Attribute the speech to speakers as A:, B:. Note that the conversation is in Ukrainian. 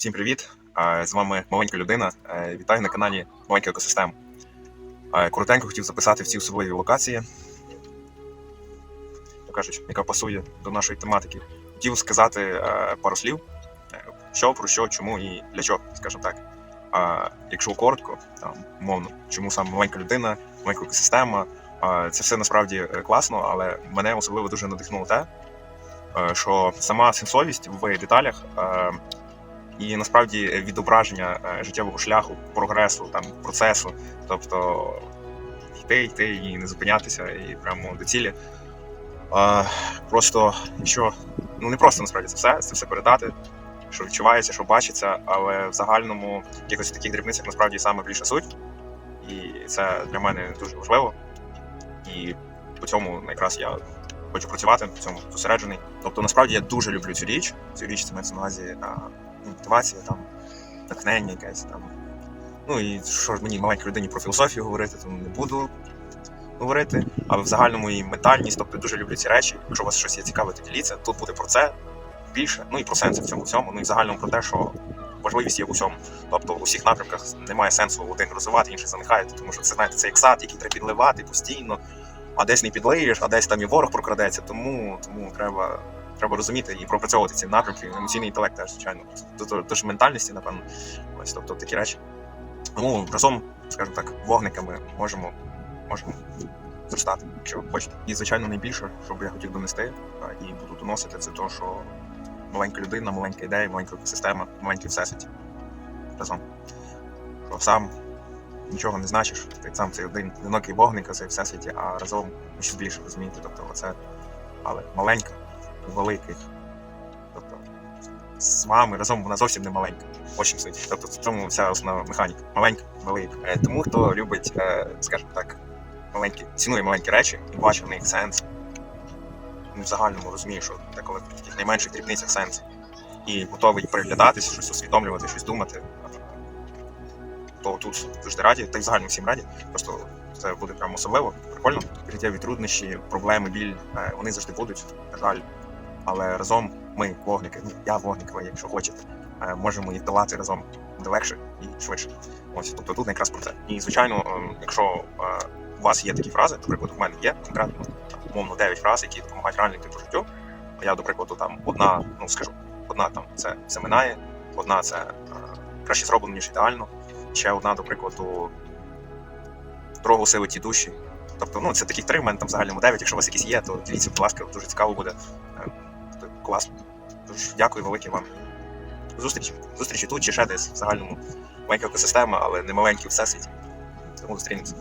A: Всім привіт! З вами маленька людина. Вітаю на каналі Маленька екосистема. Коротенько хотів записати в ці особливі локації, кажуть, яка пасує до нашої тематики. Хотів сказати пару слів, е, що, про що, чому і для чого, скажімо так. А якщо коротко, там умовно, чому саме маленька людина, маленька екосистема, це все насправді е, класно, але мене особливо дуже надихнуло те, е, що сама сенсовість в деталях. І насправді відображення е, життєвого шляху, прогресу, там процесу, тобто йти, йти і не зупинятися, і прямо до цілі. А, просто якщо ну не просто насправді це все, це все передати, що відчувається, що бачиться, але в загальному якихось таких дрібницях насправді саме більша суть, і це для мене дуже важливо. І по цьому якраз я хочу працювати, по цьому зосереджений. Тобто, насправді я дуже люблю цю річ. Цю річ це мається на увазі мотивація, там, натхнення якесь там. Ну і що ж мені маленькій людині про філософію говорити, то не буду говорити. Але в загальному і ментальність, тобто дуже люблю ці речі. Якщо у вас щось є цікаве, то діліться. Тут буде про це більше, ну і про сенси в цьому всьому. Ну і в загальному про те, що важливість є в усьому. Тобто у всіх напрямках немає сенсу один розвивати, інший замихати, тому що це знаєте, це як сад, який треба підливати постійно, а десь не підлиєш, а десь там і ворог прокрадеться. Тому, тому треба треба розуміти і пропрацьовувати ці напрямки. Емоційний інтелект теж, звичайно. Тобто тож ментальності, напевно, ось тобто такі речі. Тому разом, скажімо так, вогниками можемо, можемо зростати, якщо хочете. І, звичайно, найбільше, що би я хотів донести і буду доносити, це то, що маленька людина, маленька ідея, маленька екосистема, маленький всесвіт. Разом. Що сам нічого не значиш, ти сам цей один одинокий вогник, цей всесвіті, а разом щось більше розумієте. Тобто, оце, але маленька у великих. Тобто з вами разом вона зовсім не маленька. Ось суть. Тобто в цьому вся основна механіка. Маленька, велика. Е, Тому хто любить, е, скажімо так, маленькі, цінує маленькі речі і бачить в них сенс. Він в загальному розуміє, що деколи в таких найменших дрібницях сенс. І готовий приглядатися, щось усвідомлювати, щось думати. То тут завжди раді, та й взагалі всім раді. Просто це буде прямо особливо, прикольно. Життєві труднощі, проблеми, біль, е, вони завжди будуть, на жаль. Але разом ми, вогники, ну я вогник, ви, якщо хочете, е, можемо їх долати разом буде легше і швидше. Ось тобто тут якраз про це. І звичайно, ем, якщо е, у вас є такі фрази, наприклад, у мене є конкретно умовно 9 фраз, які допомагають реально йти по життю. Я, до прикладу, там одна, ну скажу, одна там це все минає, одна це е, краще зроблено, ніж ідеально. Ще одна, до прикладу, дорогу сили ті душі. Тобто, ну це таких три, в мене там загальному 9. Якщо у вас якісь є, то діліться, будь ласка, дуже цікаво буде. Класно. Тож дякую велике вам. Зустрічі. Зустрічі тут чи ще десь в загальному маленька екосистема, але не маленький всесвіт. Тому зустрінемося.